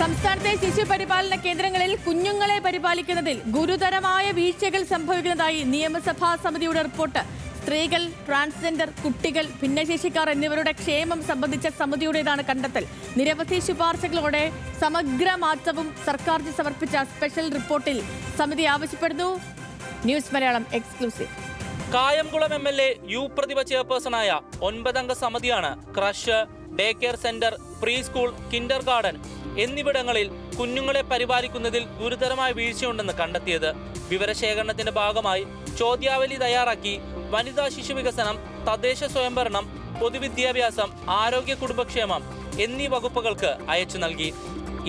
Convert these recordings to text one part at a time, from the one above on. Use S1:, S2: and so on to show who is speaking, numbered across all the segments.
S1: സംസ്ഥാനത്തെ ശിശു പരിപാലന കേന്ദ്രങ്ങളിൽ കുഞ്ഞുങ്ങളെ പരിപാലിക്കുന്നതിൽ ഗുരുതരമായ വീഴ്ചകൾ സംഭവിക്കുന്നതായി നിയമസഭാ സമിതിയുടെ റിപ്പോർട്ട്. സ്ത്രീകൾ ട്രാൻസ്ജെൻഡർ കുട്ടികൾ ഭിന്നശേഷിക്കാർ എന്നിവരുടെ ക്ഷേമം സംബന്ധിച്ച സമിതിയുടേതാണ് കണ്ടെത്തൽ. നിരവധി ശുപാർശകളോടെ സമഗ്ര മാറ്റവും സർക്കാർ സമർപ്പിച്ച സ്പെഷ്യൽ റിപ്പോർട്ടിൽ സമിതി ആവശ്യപ്പെടുന്നു. News Malayalam exclusive.
S2: Kayamkulam M L A U Prathibha ചെയർപേഴ്സണായ ഒൻപതംഗ സമിതിയാണ് creche day care centre preschool kindergarten എന്നിവിടങ്ങളിൽ കുഞ്ഞുങ്ങളെ പരിപാലിക്കുന്നതിൽ ഗുരുതരമായ വീഴ്ചയുണ്ടെന്ന് കണ്ടെത്തിയത്. വിവരശേഖരണത്തിന്റെ ഭാഗമായി ചോദ്യാവലി തയ്യാറാക്കി വനിതാ ശിശു വികസനം തദ്ദേശ സ്വയംഭരണം പൊതുവിദ്യാഭ്യാസം ആരോഗ്യ കുടുംബക്ഷേമം എന്നീ വകുപ്പുകൾക്ക് അയച്ചു നൽകി.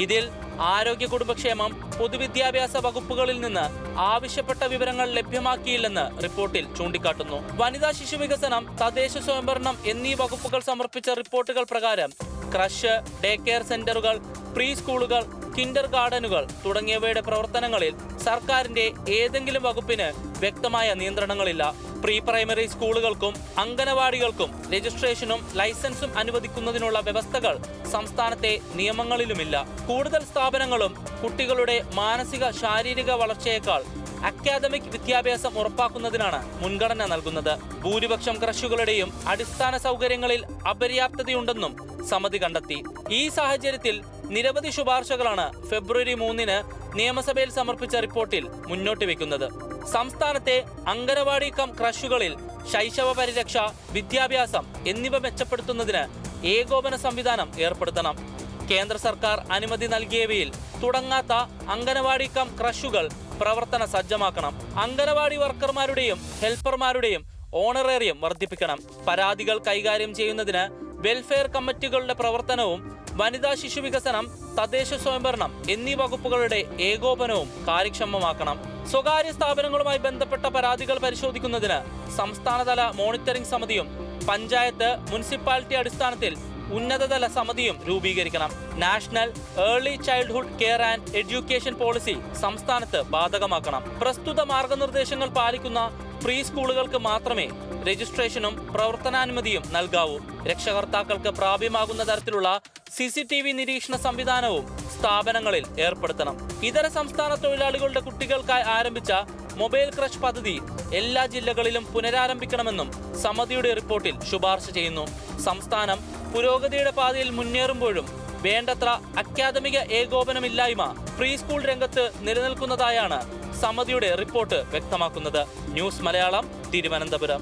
S2: ഇതിൽ ആരോഗ്യ കുടുംബക്ഷേമം പൊതുവിദ്യാഭ്യാസ വകുപ്പുകളിൽ നിന്ന് ആവശ്യപ്പെട്ട വിവരങ്ങൾ ലഭ്യമാക്കിയില്ലെന്ന് റിപ്പോർട്ടിൽ ചൂണ്ടിക്കാട്ടുന്നു. വനിതാ ശിശു വികസനം തദ്ദേശ സ്വയംഭരണം എന്നീ വകുപ്പുകൾ സമർപ്പിച്ച റിപ്പോർട്ടുകൾ പ്രകാരം ക്രഷ് ഡേ കെയർ സെന്ററുകൾ പ്രീ സ്കൂളുകൾ കിൻഡർ ഗാർഡനുകൾ തുടങ്ങിയവയുടെ പ്രവർത്തനങ്ങളിൽ സർക്കാരിന്റെ ഏതെങ്കിലും വകുപ്പിന് വ്യക്തമായ നിയന്ത്രണങ്ങളില്ല. പ്രീ പ്രൈമറി സ്കൂളുകൾക്കും അംഗനവാടികൾക്കും രജിസ്ട്രേഷനും ലൈസൻസും അനുവദിക്കുന്നതിനുള്ള വ്യവസ്ഥകൾ സംസ്ഥാനത്തെ നിയമങ്ങളിലുമില്ല. കൂടുതൽ സ്ഥാപനങ്ങളും കുട്ടികളുടെ മാനസിക ശാരീരിക വളർച്ചയേക്കാൾ അക്കാദമിക് വിദ്യാഭ്യാസം ഉറപ്പാക്കുന്നതിനാണ് മുൻഗണന നൽകുന്നത്. ഭൂരിപക്ഷം ക്രഷുകളുടെയും അടിസ്ഥാന സൗകര്യങ്ങളിൽ അപര്യാപ്തതയുണ്ടെന്നും സമിതി കണ്ടെത്തി. ഈ സാഹചര്യത്തിൽ നിരവധി ശുപാർശകളാണ് ഫെബ്രുവരി മൂന്നിന് നിയമസഭയിൽ സമർപ്പിച്ച റിപ്പോർട്ടിൽ മുന്നോട്ട് വെക്കുന്നത്. സംസ്ഥാനത്തെ അംഗനവാടി കം ക്രഷുകളിൽ ശൈശവ പരിരക്ഷ വിദ്യാഭ്യാസം എന്നിവ മെച്ചപ്പെടുത്തുന്നതിന് ഏകോപന സംവിധാനം ഏർപ്പെടുത്തണം. കേന്ദ്ര സർക്കാർ അനുമതി നൽകിയവയിൽ തുടങ്ങാത്ത അംഗനവാടി കം ക്രഷുകൾ പ്രവർത്തന സജ്ജമാക്കണം. അംഗനവാടി വർക്കർമാരുടെയും ഹെൽപ്പർമാരുടെയും ഓണറേറിയം വർദ്ധിപ്പിക്കണം. പരാതികൾ കൈകാര്യം ചെയ്യുന്നതിന് വെൽഫെയർ കമ്മിറ്റികളുടെ പ്രവർത്തനവും വനിതാ ശിശു വികസനം തദ്ദേശ സ്വയംഭരണം എന്നീ വകുപ്പുകളുടെ ഏകോപനവും കാര്യക്ഷമമാക്കണം. സ്വകാര്യ സ്ഥാപനങ്ങളുമായി ബന്ധപ്പെട്ട പരാതികൾ പരിശോധിക്കുന്നതിന് സംസ്ഥാനതല മോണിറ്ററിംഗ് സമിതിയും പഞ്ചായത്ത് മുനിസിപ്പാലിറ്റി അടിസ്ഥാനത്തിൽ ഉന്നതതല സമിതിയും രൂപീകരിക്കണം. National early childhood care and education policy സംസ്ഥാനത്ത് ബാധകമാക്കണം. പ്രസ്തുത മാർഗനിർദ്ദേശങ്ങൾ പാലിക്കുന്ന പ്രീ സ്കൂളുകൾക്ക് മാത്രമേ രജിസ്ട്രേഷനും പ്രവർത്തനാനുമതിയും നൽകാവൂ. രക്ഷകർത്താക്കൾക്ക് പ്രാപ്യമാകുന്ന തരത്തിലുള്ള സി സി ടി വി നിരീക്ഷണ സംവിധാനവും സ്ഥാപനങ്ങളിൽ ഏർപ്പെടുത്തണം. ഇതര സംസ്ഥാന തൊഴിലാളികളുടെ കുട്ടികൾക്കായി ആരംഭിച്ച മൊബൈൽ ക്രഷ് പദ്ധതി എല്ലാ ജില്ലകളിലും പുനരാരംഭിക്കണമെന്നും സമിതിയുടെ റിപ്പോർട്ടിൽ ശുപാർശ ചെയ്യുന്നു. സംസ്ഥാനം പുരോഗതിയുടെ പാതയിൽ മുന്നേറുമ്പോഴും വേണ്ടത്ര അക്കാദമിക ഏകോപനമില്ലായ്മ പ്രീ സ്കൂൾ രംഗത്ത് നിലനിൽക്കുന്നതായാണ് സമിതിയുടെ റിപ്പോർട്ട് വ്യക്തമാക്കുന്നത്. ന്യൂസ് മലയാളം തിരുവനന്തപുരം.